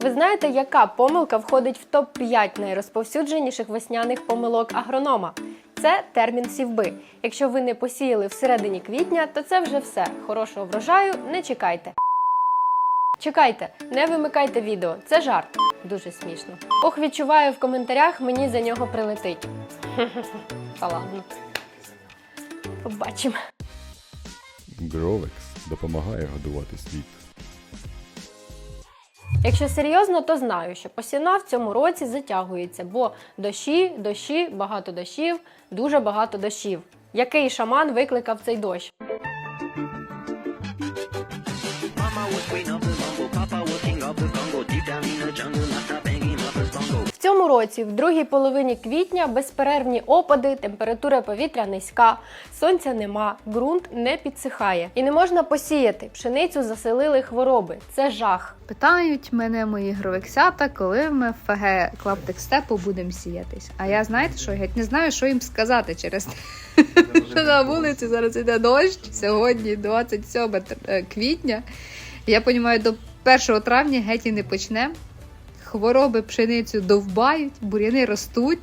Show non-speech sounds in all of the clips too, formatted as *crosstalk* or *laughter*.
Ви знаєте, яка помилка входить в топ-5 найрозповсюдженіших весняних помилок агронома? Це термін сівби. Якщо ви не посіяли всередині квітня, то це вже все. Хорошого врожаю не чекайте. Чекайте, не вимикайте відео. Це жарт. Дуже смішно. Ох, відчуваю в коментарях, мені за нього прилетить. *laughs* Та ладно. Побачимо. Гровекс допомагає годувати світ. Якщо серйозно, то знаю, що посіна в цьому році затягується, бо дощі, дощі, багато дощів, дуже багато дощів. Який шаман викликав цей дощ? Mama цьому році, в другій половині квітня, безперервні опади, температура повітря низька, сонця нема, ґрунт не підсихає. І не можна посіяти. Пшеницю заселили хвороби. Це жах. Питають мене мої гровексята, коли ми в ФГ клаптик степу будемо сіятись. А я знаєте що? Я геть не знаю, що їм сказати через те, що *laughs* на вулиці зараз іде дощ. Сьогодні 27 тр- е, квітня. Я розумію, до 1 травня геть і не почнемо. Хвороби пшеницю довбають, бур'яни ростуть.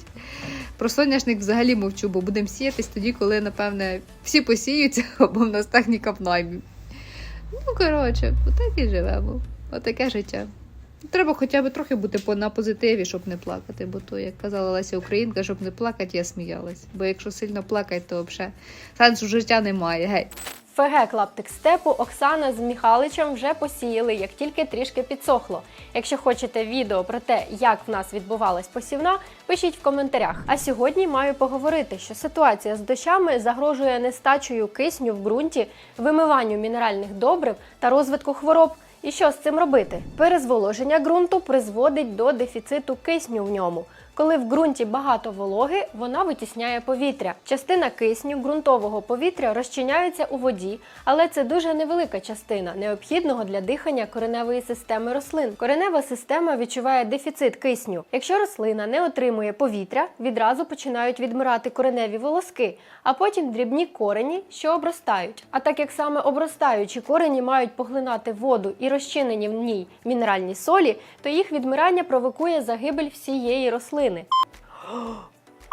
Про соняшник взагалі мовчу, бо будемо сіятись тоді, коли, напевне, всі посіються, *laughs* або в нас техніка в наймі. Ну, коротше, отак і живемо. Отаке життя. Треба хоча б трохи бути на позитиві, щоб не плакати. Бо то, як казала Леся Українка, щоб не плакати, я сміялась. Бо якщо сильно плакати, то взагалі сенсу життя немає. Геть. ФГ Клаптик степу Оксана з Міхаличем вже посіяли, як тільки трішки підсохло. Якщо хочете відео про те, як в нас відбувалась посівна, пишіть в коментарях. А сьогодні маю поговорити, що ситуація з дощами загрожує нестачею кисню в ґрунті, вимиванню мінеральних добрив та розвитку хвороб. І що з цим робити? Перезволоження ґрунту призводить до дефіциту кисню в ньому. Коли в ґрунті багато вологи, вона витісняє повітря. Частина кисню ґрунтового повітря розчиняється у воді, але це дуже невелика частина, необхідного для дихання кореневої системи рослин. Коренева система відчуває дефіцит кисню. Якщо рослина не отримує повітря, відразу починають відмирати кореневі волоски, а потім дрібні корені, що обростають. А так як саме обростаючі корені мають поглинати воду і розчинені в ній мінеральні солі, то їх відмирання провокує загибель всієї рослини. дитини.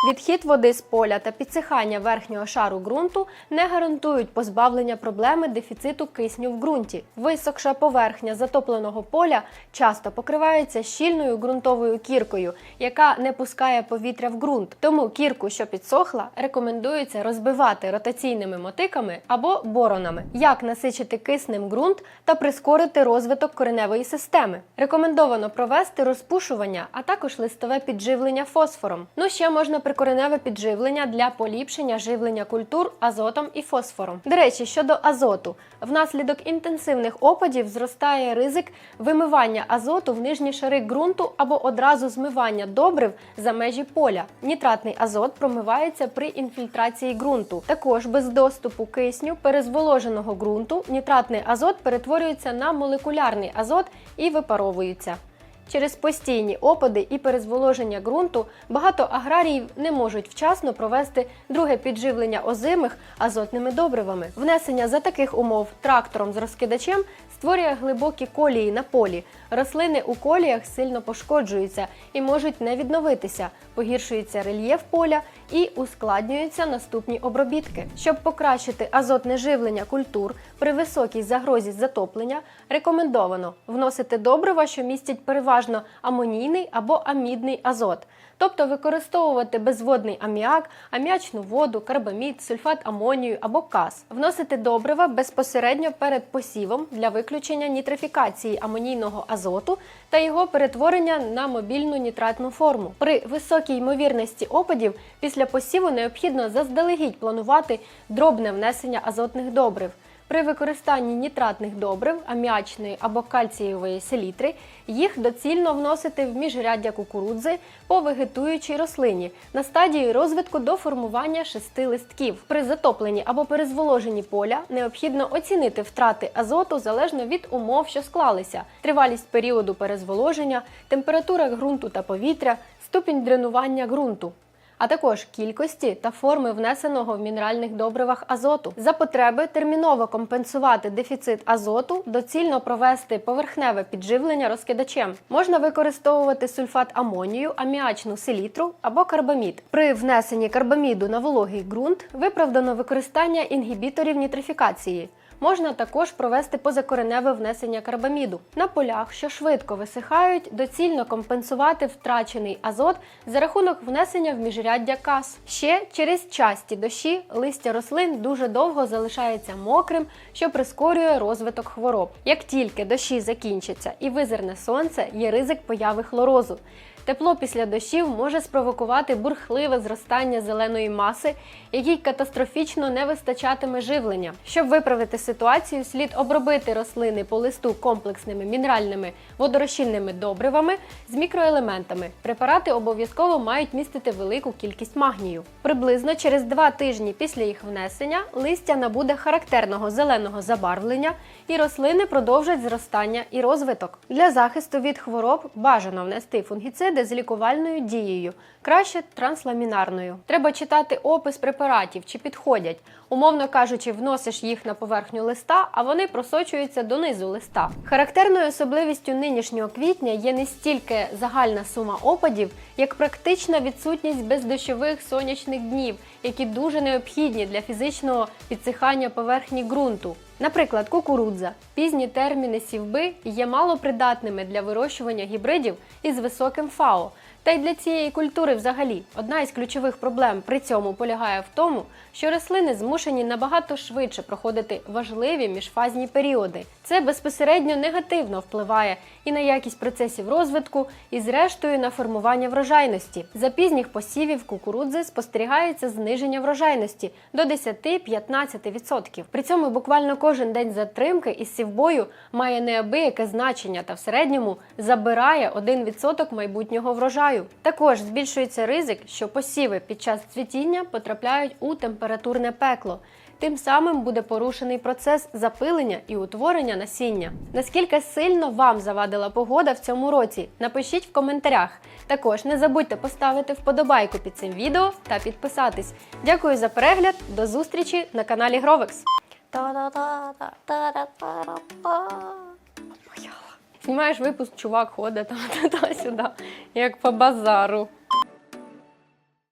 Відхід води з поля та підсихання верхнього шару ґрунту не гарантують позбавлення проблеми дефіциту кисню в ґрунті. Висохша поверхня затопленого поля часто покривається щільною ґрунтовою кіркою, яка не пускає повітря в ґрунт. Тому кірку, що підсохла, рекомендується розбивати ротаційними мотиками або боронами. Як насичити киснем ґрунт та прискорити розвиток кореневої системи. Рекомендовано провести розпушування, а також листове підживлення фосфором. Ну ще можна прикореневе підживлення для поліпшення живлення культур азотом і фосфором. До речі, щодо азоту, внаслідок інтенсивних опадів зростає ризик вимивання азоту в нижні шари ґрунту або одразу змивання добрив за межі поля. Нітратний азот промивається при інфільтрації ґрунту. Також без доступу кисню перезволоженого ґрунту нітратний азот перетворюється на молекулярний азот і випаровується. Через постійні опади і перезволоження ґрунту багато аграріїв не можуть вчасно провести друге підживлення озимих азотними добривами. Внесення за таких умов трактором з розкидачем створює глибокі колії на полі. Рослини у коліях сильно пошкоджуються і можуть не відновитися, погіршується рельєф поля і ускладнюються наступні обробітки. Щоб покращити азотне живлення культур при високій загрозі затоплення, рекомендовано вносити добрива, що містять переважно амонійний або амідний азот. Тобто використовувати безводний аміак, аміачну воду, карбамід, сульфат амонію або каз. Вносити добрива безпосередньо перед посівом для виключення нітрифікації амонійного азоту та його перетворення на мобільну нітратну форму. При високій ймовірності опадів після посіву необхідно заздалегідь планувати дробне внесення азотних добрив. При використанні нітратних добрив, аміачної або кальцієвої селітри, їх доцільно вносити в міжряддя кукурудзи по вегетуючій рослині на стадії розвитку до формування шести листків. При затопленні або перезволоженні поля необхідно оцінити втрати азоту залежно від умов, що склалися, тривалість періоду перезволоження, температура ґрунту та повітря, ступінь дренування ґрунту. А також кількості та форми внесеного в мінеральних добривах азоту. За потреби терміново компенсувати дефіцит азоту, доцільно провести поверхневе підживлення розкидачем. Можна використовувати сульфат амонію, аміачну селітру або карбамід. При внесенні карбаміду на вологий ґрунт виправдано використання інгібіторів нітрифікації. Можна також провести позакореневе внесення карбаміду. На полях, що швидко висихають, доцільно компенсувати втрачений азот за рахунок внесення в міжряддя кас. Ще через часті дощі листя рослин дуже довго залишається мокрим, що прискорює розвиток хвороб. Як тільки дощі закінчаться і визирне сонце, є ризик появи хлорозу. Тепло після дощів може спровокувати бурхливе зростання зеленої маси, якій катастрофічно не вистачатиме живлення. Щоб виправити ситуацію, слід обробити рослини по листу комплексними мінеральними водорозчинними добривами з мікроелементами. Препарати обов'язково мають містити велику кількість магнію. Приблизно через два тижні після їх внесення листя набуде характерного зеленого забарвлення, і рослини продовжать зростання і розвиток. Для захисту від хвороб бажано внести фунгіциди з лікувальною дією, краще трансламінарною. Треба читати опис препаратів, чи підходять. Умовно кажучи, вносиш їх на поверхню листа, а вони просочуються донизу листа. Характерною особливістю нинішнього квітня є не стільки загальна сума опадів, як практична відсутність бездощових сонячних днів, які дуже необхідні для фізичного підсихання поверхні ґрунту. Наприклад, кукурудза. Пізні терміни сівби є малопридатними для вирощування гібридів із високим ФАО. Та й для цієї культури взагалі одна із ключових проблем при цьому полягає в тому, що рослини змушені набагато швидше проходити важливі міжфазні періоди. Це безпосередньо негативно впливає і на якість процесів розвитку, і зрештою на формування врожайності. За пізніх посівів кукурудзи спостерігається зниження врожайності до 10-15%. При цьому буквально кожен день затримки із сівбою має неабияке значення та в середньому забирає 1% майбутнього врожаю. Також збільшується ризик, що посіви під час цвітіння потрапляють у температурне пекло. Тим самим буде порушений процес запилення і утворення насіння. Наскільки сильно вам завадила погода в цьому році? Напишіть в коментарях. Також не забудьте поставити вподобайку під цим відео та підписатись. Дякую за перегляд. До зустрічі на каналі Гровекс. Знімаєш випуск, чувак ходить там *laughs* туди-сюди, як по базару.